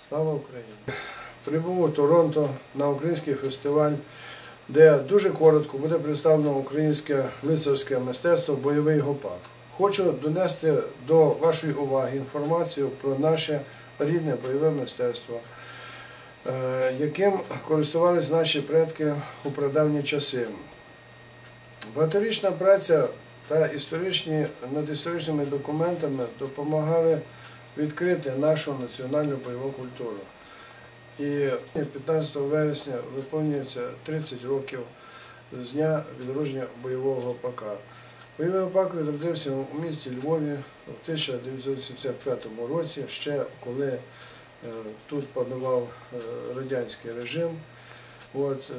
Слава Україні! Прибув у Торонто на український фестиваль, де дуже коротко буде представлено українське лицарське мистецтво Бойовий гопак. Хочу донести до вашої уваги інформацію про наше рідне бойове мистецтво, е, яким користувалися наші предки у прадавні часи. Багаторічна праця та історичні над історичними документами допомагали відкрити нашу національну бойову культуру. І 15 вересня виповнюється 30 років з дня відродження бойового гопака. Бойовий гопак відродився у місті Львові у 1985 році, ще коли е, тут панував е, радянський режим. От, е,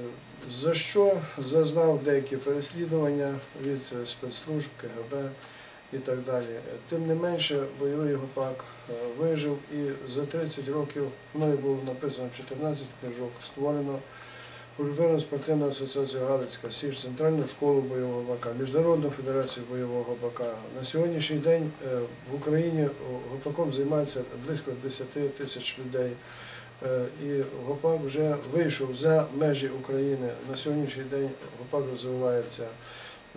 за що зазнав деякі переслідування від спецслужб КГБ і так далі. Тим не менше, бойовий гопак е, вижив і за 30 років мною було написано 14 книжок, створено культурно-спортивну асоціацію Галицька Січ, Центральну школу бойового гопака, Міжнародну федерацію бойового гопака. На сьогоднішній день е, в Україні гопаком займається близько 10 тисяч людей. Е, І гопак вже вийшов за межі України. На сьогоднішній день гопак розвивається е,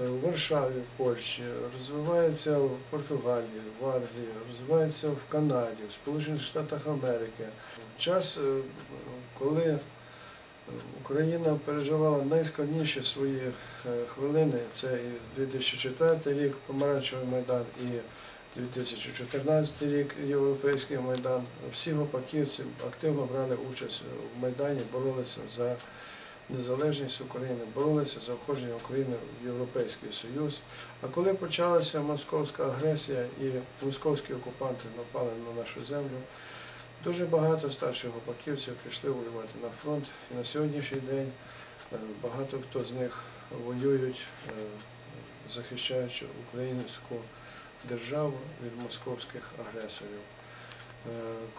в Варшаві, в Польщі, розвивається в Португалії, в Англії, розвивається в Канаді, в Сполучених Штатах Америки. Час, е, коли е, Україна переживала найскладніші свої е, хвилини, це і 2004 рік Помаранчевий майдан і 2014 рік Європейський майдан. Всі гопаківці активно брали участь в майдані, боролися за незалежність України, боролися за входження України в Європейський Союз. А коли почалася московська агресія і московські окупанти напали на нашу землю, дуже багато старших гопаківців пішли воювати на фронт. І на сьогоднішній день е, багато хто з них воюють, е, захищаючи українську державу від московських агресорів. Е,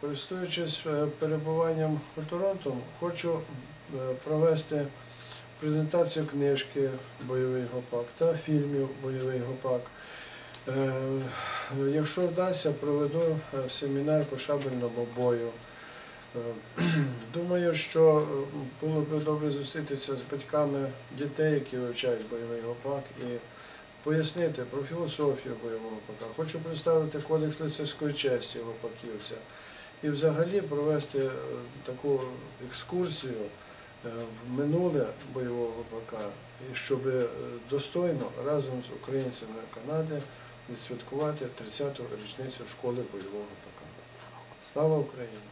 Користуючись перебуванням у Торонто, хочу провести презентацію книжки Бойовий гопак та фільмів Бойовий гопак. Е, Якщо вдасться, проведу е, семінар по шабельному бою. Е, Думаю, що е, було б добре зустрітися з батьками дітей, які вивчають бойовий гопак, і пояснити про філософію бойового гопака. Хочу представити кодекс лицарської честі гопаківця і взагалі провести е, таку екскурсію е, в минуле бойового і щоб е, достойно разом з українцями Канади відсвяткувати 30-ту річницю школи бойового гопака. Слава Україні!